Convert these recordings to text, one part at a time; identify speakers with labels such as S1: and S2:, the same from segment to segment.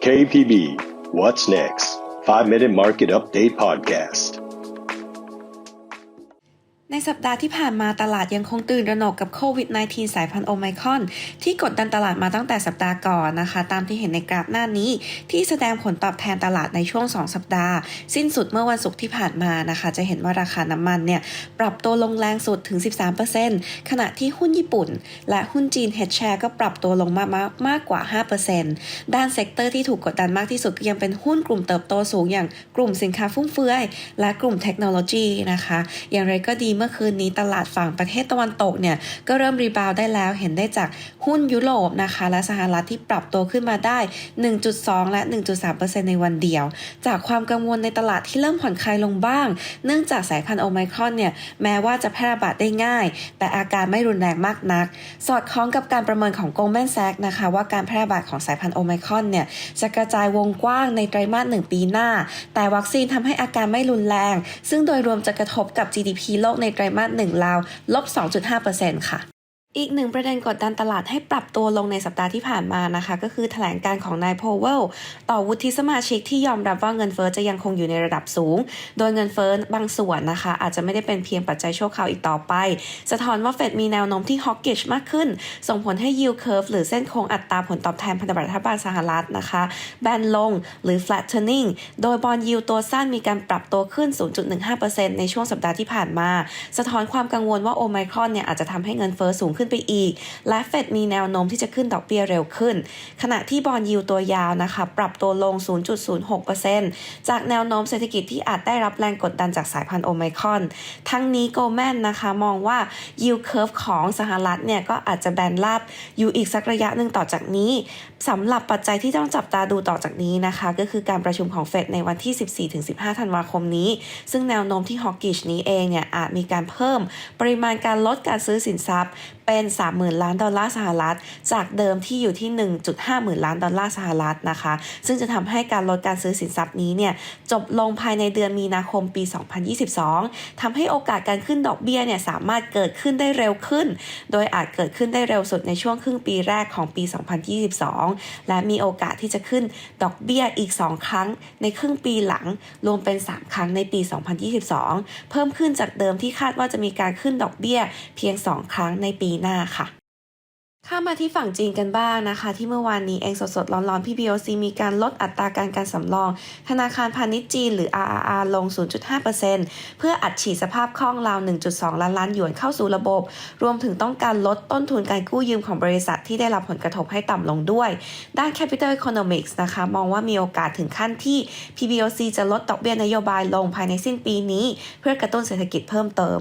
S1: KPB What's Next? 5 Minute Market Update Podcast
S2: ในสัปดาห์ที่ผ่านมาตลาดยังคงตื่นระหนกกับโควิด -19 สายพันธุ์โอไมคอนที่กดดันตลาดมาตั้งแต่สัปดาห์ก่อนนะคะ ตามที่เห็นในกราฟหน้านี้ ที่แสดงผลตอบแทนตลาดในช่วง 2 สัปดาห์ สิ้นสุดเมื่อวันศุกร์ที่ผ่านมานะคะ จะเห็นว่าราคาน้ำมันเนี่ย ปรับตัวลงแรงสุดถึง 13%ขณะที่หุ้นญี่ปุ่น และหุ้นจีน Head Share ก็ปรับตัวลงมามากมากกว่า 5%ด้านเซกเตอร์ที่ถูกกดดันมากที่สุดก็ยังเป็นหุ้นกลุ่มเติบโตสูงอย่างกลุ่มสินค้าฟุ่มเฟือย และกลุ่มเทคโนโลยีนะคะ อย่างไรก็ดีเมื่อคืนนี้ตลาดฝั่งประเทศตะวันตกเนี่ยก็เริ่มรีบาวได้แล้วเห็นได้จากหุ้นยุโรปนะคะ และสหรัฐที่ปรับตัวขึ้นมาได้ 1.2 และ 1.3%ในวันเดียว จากความกังวลในตลาดที่เริ่มผ่อนคลายลงบ้าง เนื่องจากสายพันธุ์โอไมครอนเนี่ยแม้ว่าจะแพร่ระบาดได้ง่าย แต่อาการไม่รุนแรงมากนัก สอดคล้องกับการประเมินของ Goldman Sachs นะคะว่าการแพร่ระบาดของสายพันธุ์โอไมครอนเนี่ยจะกระจายวงกว้างในไตรมาสหนึ่งปีหน้า แต่วัคซีนทำให้อาการไม่รุนแรง ซึ่งโดยรวมจะกระทบกับ GDP โลกในไตรมาสหนึ่งราวลบ 2.5%ค่ะ อีกหนึ่งประเด็นกดดันตลาดให้ปรับตัวลงในสัปดาห์ที่ผ่านมานะคะ ก็คือแถลงการของนายโพเวลต่อวุฒิสมาชิกที่ยอมรับว่าเงินเฟอ้อจะยังคงอยู่ในระดับสูง โดยเงินเฟอ้อบางส่วนนะคะ อาจจะไม่ได้เป็นเพียงปัจจัยชั่วคราวอีกต่อไป สะท้อนว่าเฟดมีแนวโน้มที่ฮอกเกิชมากขึ้น ส่งผลให้ yield curve หรือเส้นโค้งอัตราผลตอบแทนพันธบัตรรัฐบาลสหรัฐนะคะ แบนลงหรือ flattening โดยบอลยิวตัวสั้นมีการปรับตัวขึ้น 0.15%ในช่วงสัปดาห์ที่ผ่านมา สะท้อนความกังวลว่าโอไมครอนเนี่ยอาจจะทำให้เงินเฟอ้อสูงขึ้นไปอีก และเฟดมีแนวโน้มที่จะขึ้นดอกเบี้ยเร็วขึ้น ขณะที่บอลยิวตัวยาวนะคะ ปรับตัวลง 0.06%จากแนวโน้มเศรษฐกิจที่อาจได้รับแรงกดดันจากสายพันธุ์โอไมคอน ทั้งนี้โกลแมนนะคะมองว่า yield curve ของสหรัฐเนี่ยก็อาจจะแบนราบอยู่อีกสักระยะหนึ่งต่อจากนี้สำหรับปัจจัยที่ต้องจับตาดูต่อจากนี้นะคะ ก็คือการประชุมของเฟดในวันที่ 14-15 ธันวาคมนี้ ซึ่งแนวโน้มที่ฮอกกิชนี้เองเนี่ยอาจมีการเพิ่มปริมาณการลดการซื้อสินทรัพย์ เป็น 30,000 ล้านดอลลาร์สหรัฐ จากเดิมที่อยู่ที่ 1.5 หมื่นล้านดอลลาร์สหรัฐนะคะ ซึ่งจะทำให้การลดการซื้อสินทรัพย์นี้เนี่ยจบลงภายในเดือนมีนาคมปี 2022ทำให้โอกาสการขึ้นดอกเบี้ยเนี่ยสามารถเกิดขึ้นได้เร็วขึ้น โดยอาจเกิดขึ้นได้เร็วสุดในช่วงครึ่งปีแรกของปี 2022 และมีโอกาสที่จะขึ้นดอกเบี้ยอีก 2 ครั้งในครึ่งปีหลัง รวมเป็น 3 ครั้งในปี 2022 เพิ่มขึ้นจากเดิมที่คาดว่าจะมีการขึ้นดอกเบี้ยเพียง 2 ครั้งในปีหน้าค่ะ ข้ามาที่ฝั่งจีนกันบ้างนะคะ ที่เมื่อวานนี้เองสดๆ ร้อนๆ PBOC มีการลดอัตราการการสำรอง ธนาคารพาณิชย์จีนหรือ RRR ลง 0.5%เพื่ออัดฉีดสภาพคล่องราว 1.2 ล้านล้านหยวนเข้าสู่ระบบ รวมถึงต้องการลดต้นทุนการกู้ยืมของบริษัทที่ได้รับผลกระทบให้ต่ำลงด้วย ด้าน Capital Economics นะคะ มองว่ามีโอกาสถึงขั้นที่ PBOC จะลดดอกเบี้ยนโยบายลงภายในสิ้นปีนี้ เพื่อกระตุ้นเศรษฐกิจเพิ่มเติม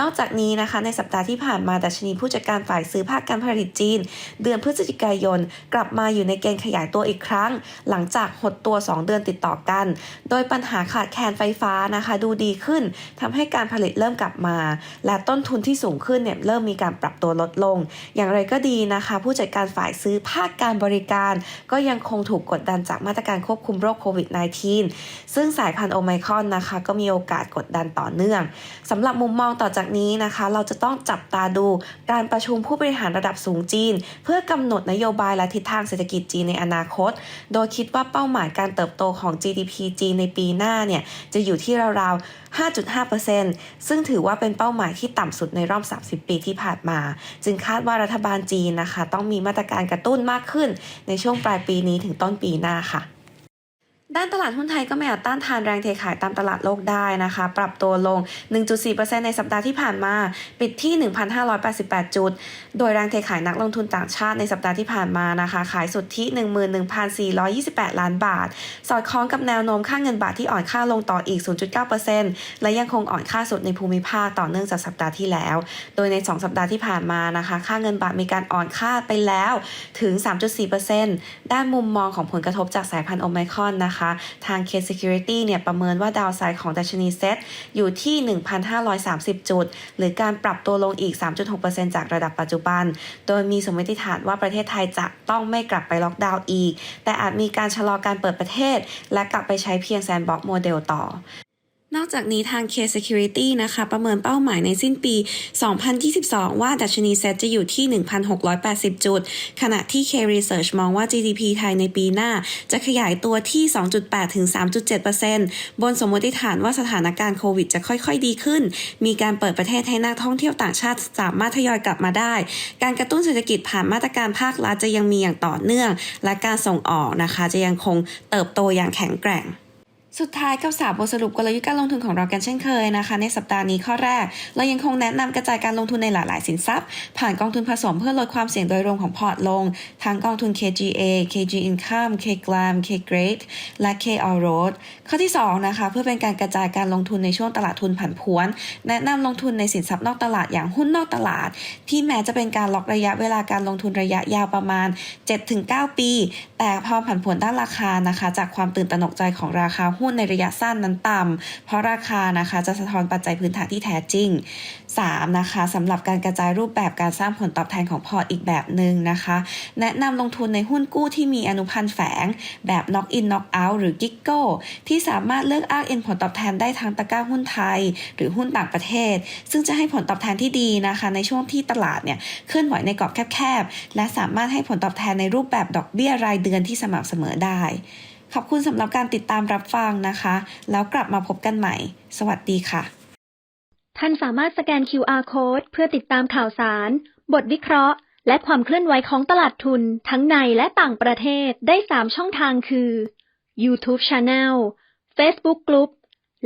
S2: นอกจากนี้นะคะในสัปดาห์ที่ผ่านมาดัชนีผู้จัดการฝ่ายซื้อภาคการผลิตจีน เดือนพฤศจิกายน กลับมาอยู่ในเกณฑ์ขยายตัวอีกครั้ง หลังจากหดตัว 2 เดือนติดต่อกัน โดยปัญหาขาดแคลนไฟฟ้านะคะ ดูดีขึ้นทำให้การผลิตเริ่มกลับมา และต้นทุนที่สูงขึ้นเนี่ยเริ่มมีการปรับตัวลดลง อย่างไรก็ดีนะคะ ผู้จัดการฝ่ายซื้อภาคการบริการ ก็ยังคงถูกกดดันจากมาตรการควบคุมโรคโควิด -19 ซึ่งสายพันธุ์โอไมครอนนะคะ ก็มีโอกาสกดดันต่อเนื่องสำหรับมุมมองต่อจากนี้นะคะ เราจะต้องจับตาดูการประชุมผู้บริหารระดับสูงจีน เพื่อกำหนดนโยบายและทิศทางเศรษฐกิจจีนในอนาคต โดยคิดว่าเป้าหมายการเติบโตของ GDP จีนในปีหน้าเนี่ยจะอยู่ที่ราวๆ 5.5%ซึ่งถือว่าเป็นเป้าหมายที่ต่ำสุดในรอบ 30 ปีที่ผ่านมา จึงคาดว่ารัฐบาลจีนนะคะ ต้องมีมาตรการกระตุ้นมากขึ้น ในช่วงปลายปีนี้ถึงต้นปีหน้าค่ะ ด้านตลาดหุ้นไทยก็ไม่อาจต้านทานแรงเทขายตามตลาดโลกได้นะคะ ปรับตัวลง 1.4%ในสัปดาห์ที่ผ่านมา ปิดที่ 1,588 จุด โดยแรงเทขายนักลงทุนต่างชาติในสัปดาห์ที่ผ่านมานะคะ ขายสุดที่ 11,428 ล้านบาท สอดคล้องกับแนวโน้มค่าเงินบาทที่อ่อนค่าลงต่ออีก 0.9%และยังคงอ่อนค่าสุดในภูมิภาคต่อเนื่องจากสัปดาห์ที่แล้ว โดยใน 2 สัปดาห์ที่ผ่านมานะคะ ค่าเงินบาทมีการอ่อนค่าไปแล้วถึง 3.4%ด้านมุมมองของผลกระทบจากสายพันธุ์โอไมครอนนะคะทาง K Security เนี่ยประเมินว่าดาวไซด์ของดัชนีเซตอยู่ที่ 1,530 จุด หรือการปรับตัวลงอีก 3.6%จากระดับปัจจุบัน โดยมีสมมติฐานว่าประเทศไทยจะต้องไม่กลับไปล็อกดาวน์อีก แต่อาจมีการชะลอการเปิดประเทศ และกลับไปใช้เพียงแซนบ็อกโมเดลต่อ นอกจากนี้ทาง K Security นะคะ ประเมินเป้าหมายในสิ้นปี 2022 ว่าดัชนีเซตจะอยู่ที่ 1,680 จุด ขณะที่ K Research มองว่า GDP ไทยในปีหน้า จะขยายตัวที่ 2.8 ถึง 3.7%บนสมมติฐานว่าสถานการณ์โควิดจะค่อยๆ ดีขึ้น มีการเปิดประเทศให้นักท่องเที่ยวต่างชาติสามารถทยอยกลับมาได้ การกระตุ้นเศรษฐกิจผ่านมาตรการภาครัฐจะยังมีอย่างต่อเนื่อง และการส่งออกนะคะ จะยังคงเติบโตอย่างแข็งแกร่ง สุดท้ายกับสาบบทสรุปกลยุทธ์การลงทุนของเรากันเช่นเคยนะคะ ในสัปดาห์นี้ข้อแรก เรายังคงแนะนำกระจายการลงทุนในหลายๆสินทรัพย์ ผ่านกองทุนผสมเพื่อลดความเสี่ยงโดยรวมของพอร์ตลง ทั้งกองทุน KGA KG Income K Glam K Grade และ K All Road ข้อที่ 2 นะคะ เพื่อเป็นการกระจายการลงทุนในช่วงตลาดทุนผันผวน แนะนำลงทุนในสินทรัพย์นอกตลาดอย่างหุ้นนอกตลาด ที่แม้จะเป็นการล็อกระยะเวลาการลงทุนระยะยาวประมาณ 7-9 ปี แต่พอผันผวนด้านราคานะคะ จากความตื่นตระหนกใจของราคาหุ้นในระยะสั้นนั้นต่ำเพราะราคานะคะจะสะท้อนปัจจัยพื้นฐานที่แท้จริง 3. นะคะสำหรับการกระจายรูปแบบการสร้างผลตอบแทนของพอร์ตอีกแบบหนึ่งนะคะ แนะนำลงทุนในหุ้นกู้ที่มีอนุพันธ์แฝง แบบ knock in knock out หรือ GIGO ที่สามารถเลือกอ้างอินผลตอบแทนได้ทั้งตะกร้าหุ้นไทย หรือหุ้นต่างประเทศ ซึ่งจะให้ผลตอบแทนที่ดีนะคะในช่วงที่ตลาดเนี่ยเคลื่อนไหวในกรอบแคบๆและสามารถให้ผลตอบแทนในรูปแบบดอกเบี้ยรายเดือนที่สม่ำเสมอได้ ขอบคุณสำหรับการติดตามรับฟังนะคะ แล้วกลับมาพบกันใหม่ สวัสดีค่ะ
S3: ท่านสามารถสแกน QR Code เพื่อติดตามข่าวสาร บทวิเคราะห์ และความเคลื่อนไหวของตลาดทุนทั้งในและต่างประเทศได้ 3 ช่องทางคือ YouTube Channel Facebook Group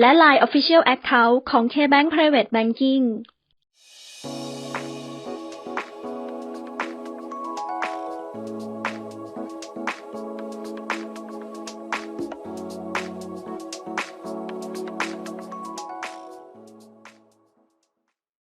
S3: และ Line Official Account ของ KBank Private Banking